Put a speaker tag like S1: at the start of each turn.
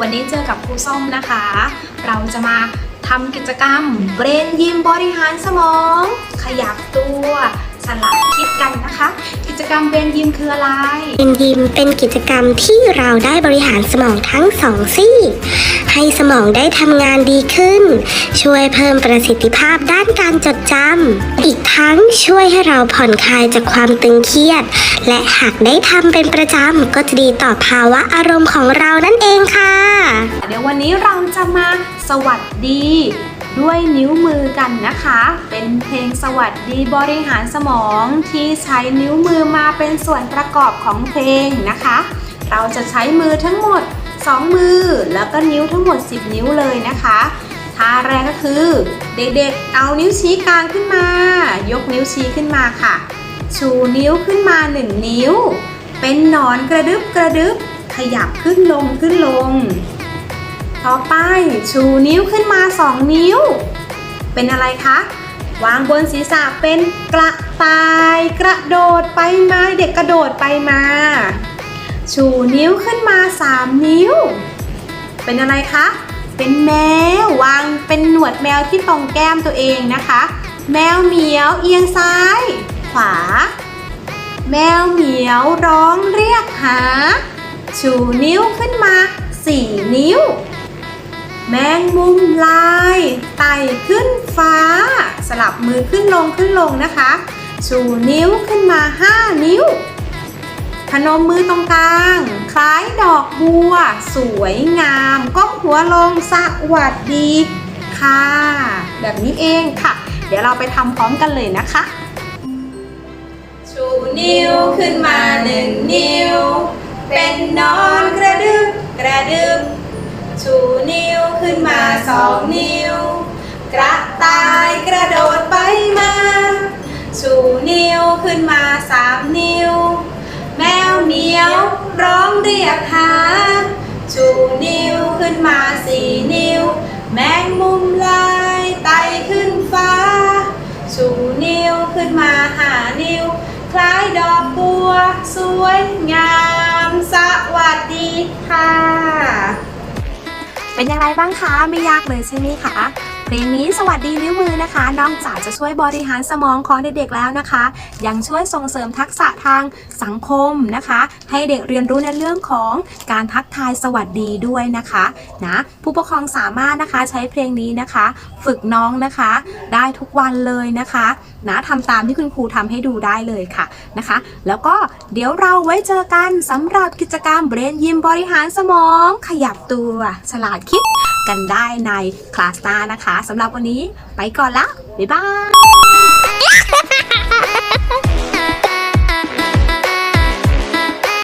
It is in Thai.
S1: วันนี้เจอกับครูส้มนะคะ เราจะมาทำกิจกรรมเบรนยิมบริหารสมอง ขยับตัว จกรรมเบรนยิมคืออะไร
S2: เป็นยิมเป็นกิจกรรมที่เราได้บริหารสมองทั้งสองซี่ ให้สมองได้ทำงานดีขึ้น ช่วยเพิ่มประสิทธิภาพด้านการจดจำ อีกทั้งช่วยให้เราผ่อนคลายจากความตึงเครียด และหากได้ทำเป็นประจำก็จะดีต่อภาวะอารมณ์ของเรานั่นเองค่ะ
S1: เดี๋ยววันนี้เราจะมาสวัสดี ด้วยนิ้วมือกันนะคะ เป็นเพลงสวัสดีบริหารสมองที่ใช้นิ้วมือมาเป็นส่วนประกอบของเพลงนะคะ เราจะใช้มือทั้งหมด 2 มือแล้วก็นิ้วทั้งหมด 10 นิ้วเลยนะคะท่าแรกก็คือ เด็กๆ เอานิ้วชี้กลางขึ้นมา ยกนิ้วชี้ขึ้นมาค่ะ ชูนิ้วขึ้นมา 1 นิ้ว เป็นหนอนกระดึบกระดึบขยับขึ้นลงขึ้นลง ต่อไปชูนิ้วขึ้นมา 2 นิ้ว เป็นอะไรคะ วางบนศีรษะเป็นกระต่าย กระโดดไปมาเด็กกระโดดไปมา ชูนิ้วขึ้นมา 3 นิ้ว เป็นอะไรคะ เป็นแมววางเป็นหนวดแมวที่ตรงแก้มตัวเองนะคะ แมวเหมียวเอียงซ้าย ขวา แมวเหมียวร้องเรียกหา ชูนิ้วขึ้นมา 4 นิ้ว แมงมุมลายไต่ขึ้นฟ้า สลับมือขึ้นลงขึ้นลงนะคะ ชูนิ้วขึ้นมา 5 นิ้ว พนมมือตรงกลาง คล้ายดอกบัว สวยงามก้มหัวลงสวัสดีค่ะ แบบนี้เองค่ะ เดี๋ยวเราไปทำพร้อมกันเลยนะคะ ชูนิ้วขึ้นมาหนึ่งนิ้ว เป็นนอนกระ สองนิ้ว กระต่ายกระโดดไปมา ชูนิ้วขึ้นมาสามนิ้ว แมวเหมียวร้องเรียกหา ชูนิ้วขึ้นมาสี่นิ้ว แมงมุมลายไตขึ้นฟ้า ชูนิ้วขึ้นมาหานิ้ว คล้ายดอกบัวสวยงาม สวัสดีค่ะ เป็นยังไงบ้างคะ ไม่ยากเลยใช่ไหมคะ เพลงนี้สวัสดีนิ้วมือนะคะ นอกจากจะช่วยบริหารสมองของเด็กๆแล้วนะคะ ยังช่วยส่งเสริมทักษะทางสังคมนะคะ ให้เด็กเรียนรู้ในเรื่องของการทักทายสวัสดีด้วยนะคะนะผู้ปกครองสามารถนะคะใช้เพลงนี้นะคะ ฝึกน้องนะคะ ได้ทุกวันเลยนะคะนะทำตามที่คุณครูทำให้ดูได้เลยค่ะนะคะ แล้วก็เดี๋ยวเราไว้เจอกันสำหรับกิจกรรมเบรนยิมบริหารสมอง ขยับตัวฉลาดคิดกันได้ในคลาสหน้านะคะสำหรับวันนี้ไปก่อนละบ๊ายบาย